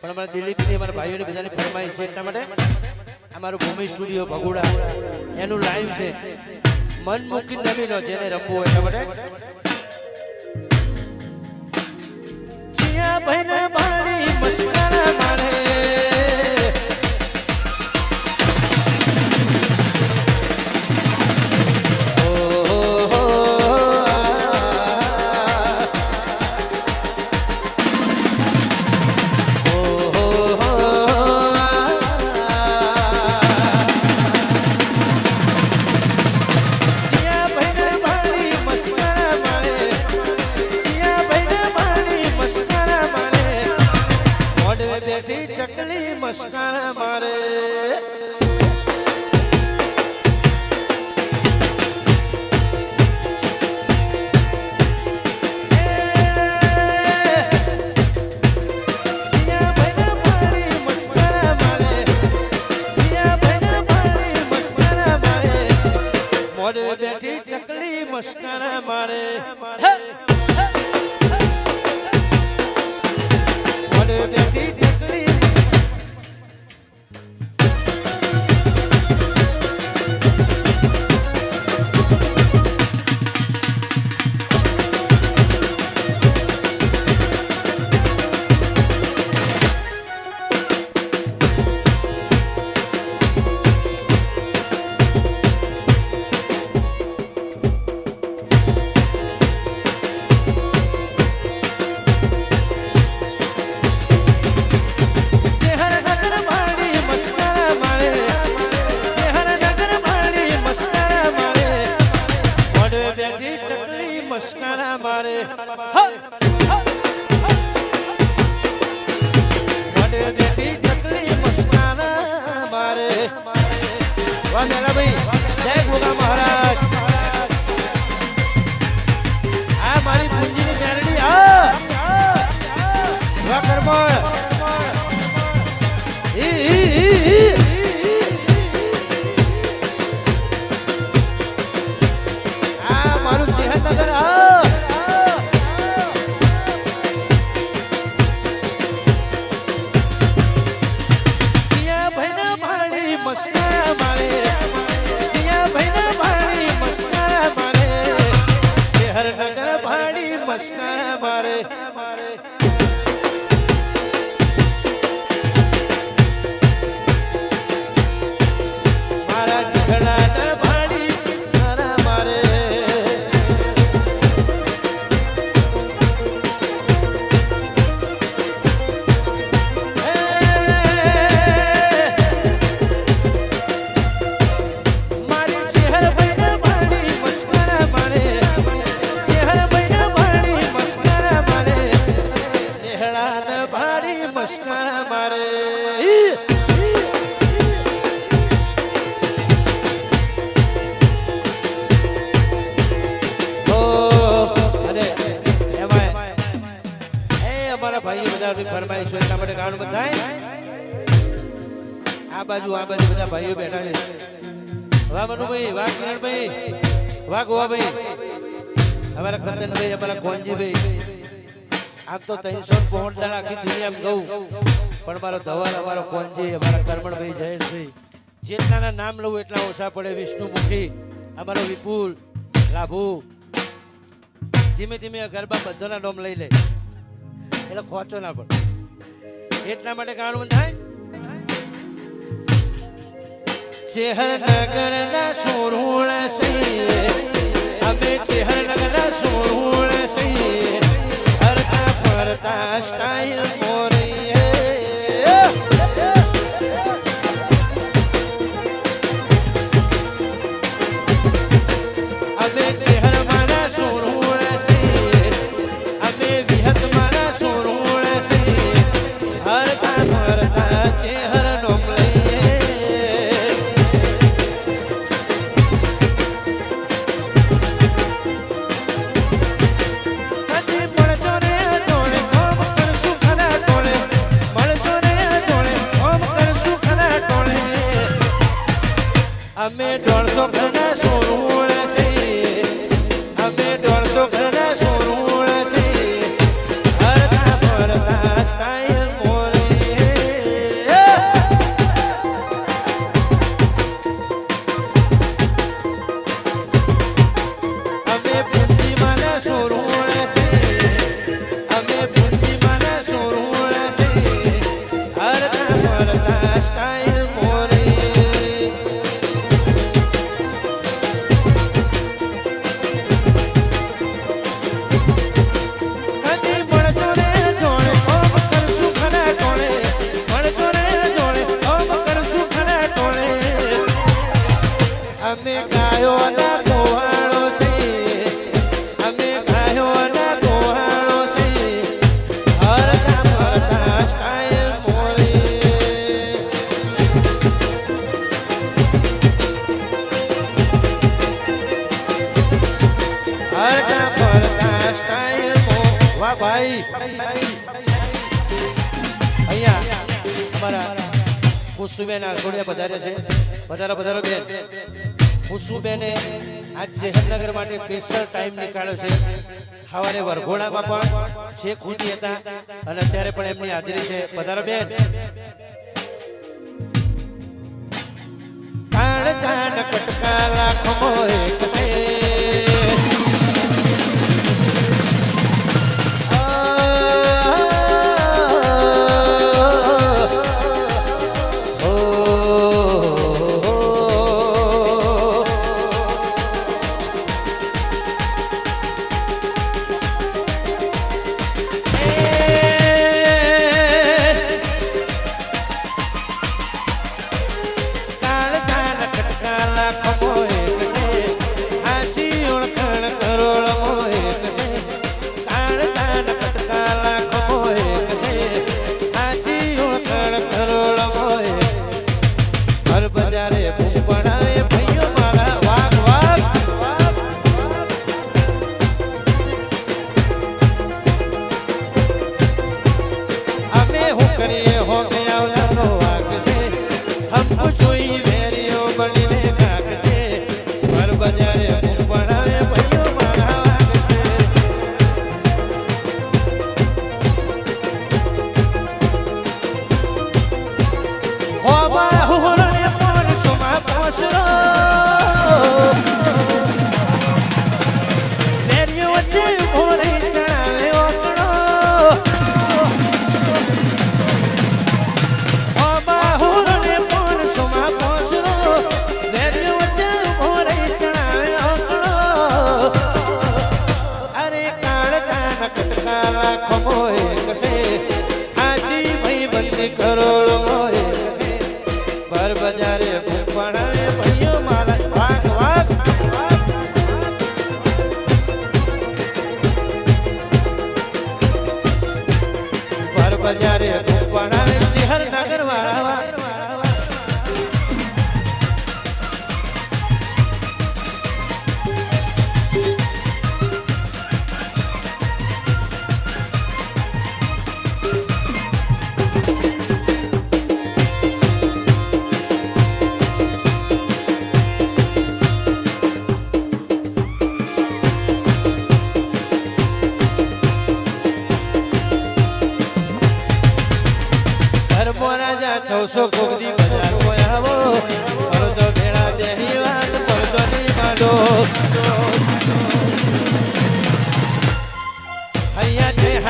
પણ અમારા દિલીપની અમારા ભાઈઓની બધાની ફરમાઈશ છે એટલા માટે અમારું ભૂમિ સ્ટુડિયો ભગોડા. એનું લાઈવ છે, મન મૂકી નમી લો જેને રમવું હોય એટલા માટે. Skanamari. Ha! ફરમાઈશ એટલા માટે કારણ બધાય આ બાજુ આ બાજુ બધા ભાઈઓ બેઠા છે. વાહ, મનુભાઈ, વાહ, કિરણભાઈ, વાહ, ગોવાભાઈ. અમારા કંદનભાઈ અમારા કોંજીભાઈ આમ તો ત્રણસો પહોંચતા આખી દુનિયામાં ગઉં પણ મારો ધવાલ, અમારો કોંજી અમારા કરમણભાઈ જયેશભાઈ જેટલાના નામ લઉં એટલા ઓછા પડે વિષ્ણુમુખી, અમારો વિપુલ, લાભુ. ધીમે ધીમે ગરબા બધાના નામ લઈ લે. એટલે ખોચો ના પડે. એટલા માટે કારણ થાય ચેહર નગર ના સોરૂળ સઈએ અમે ચેહર નગર ના સોરૂળ સઈએ Tá, tá, tá, અમે ગાયો ના ખુશુબેન આસોડિયા પધારે છે. પધારો પધારો બેન. ખુશુબેને આજ જહેરનગર માટે સ્પેશિયલ ટાઈમ નીકાળ્યો છે. સવારે વરઘોડામાં પણ છે ખૂટી હતા અને અત્યારે પણ એમની હાજરી છે. પધારો બેન. કાળ ચાણ કટકા લાખો એક você.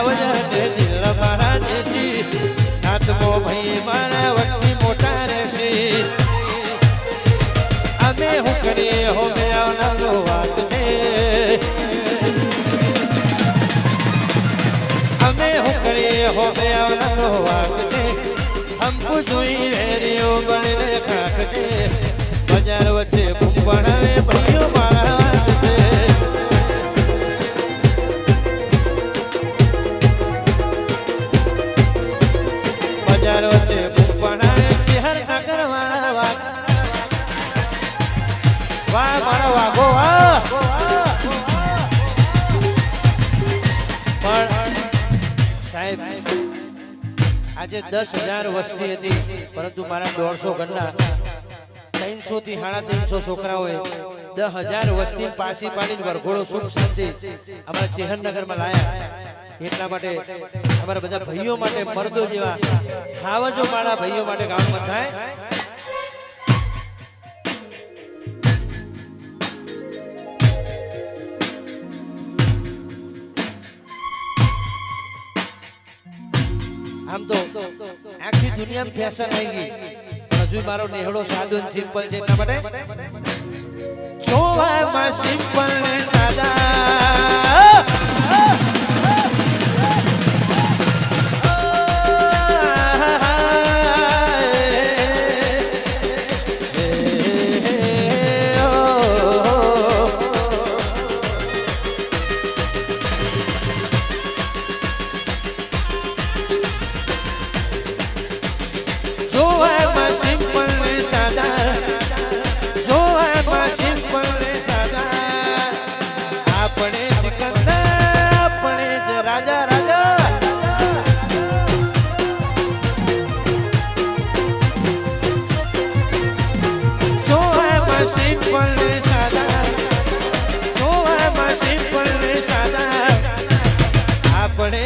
અહીંયા છે હાવજા ને દિલ મારા દેશી ભાઈ મારા વખતી મોટા રહેશે અમે હું કરીએ હો મે આવનારો વાત છે અમે હું કરીએ હો મે આવનારો વાક છે હમકુ જોઈ વેરીઓ બળને છે હજાર વસ્તી હતી, પરંતુ મારા દોઢસો ઘરના ત્રણસો થી સાડા ત્રણસો છોકરાઓએ દસ હજાર વસ્તી પાસી પાડીને વરઘોડો સુખ શાંતિ અમારા ચેહનનગરમાં લાયા. એટલા માટે અમારા બધા ભાઈઓ માટે, મર્દો જેવા હાવજો મારા ભાઈઓ માટે ગામમાં થાય આમ તો આખી દુનિયામાં ફેશન આવી ગઈ. હજુ મારો નેહડો સાદો સિમ્પલ છે એટલા માટે? જોવામાં સિમ્પલ સાદા.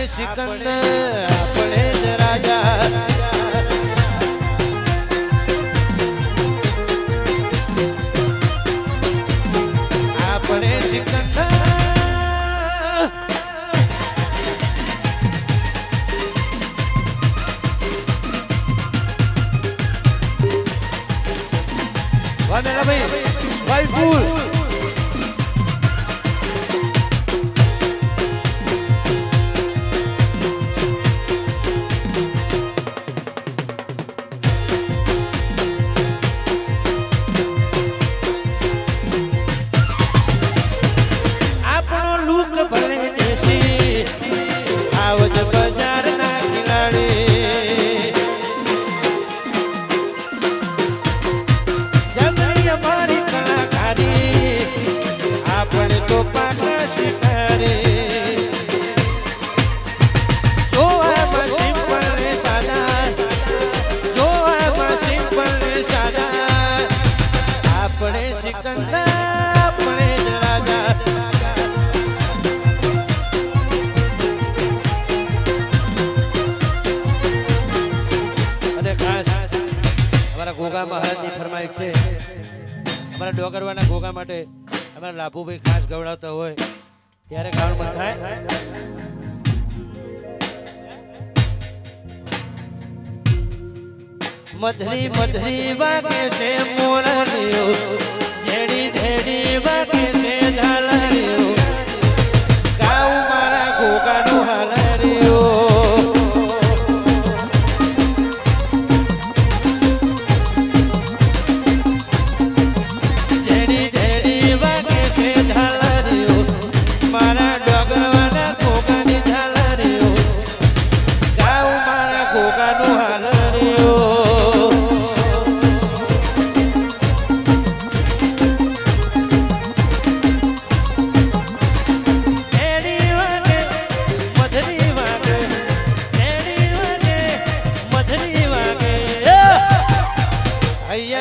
સિકંદર આપણે જ રાજા. અમારા ડોગરવાના ગોગા માટે અમારા લાભુભાઈ ખાસ ગવડાવતા હોય, ત્યારે ગાવાનું મન થાય. મધરી મધરી વાગે છે મોરલીઓ જેડી જેડી વાગે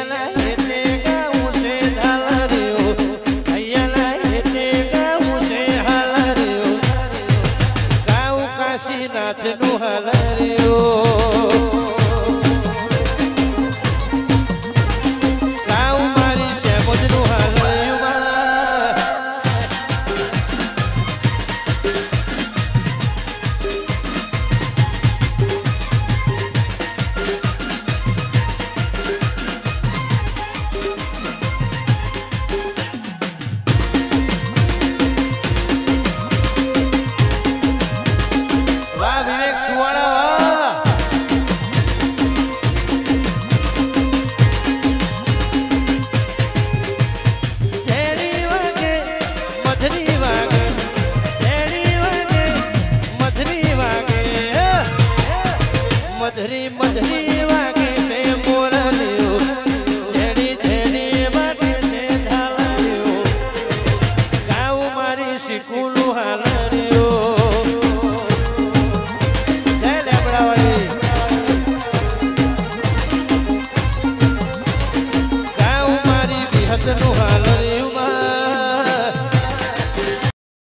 la la. हरे मन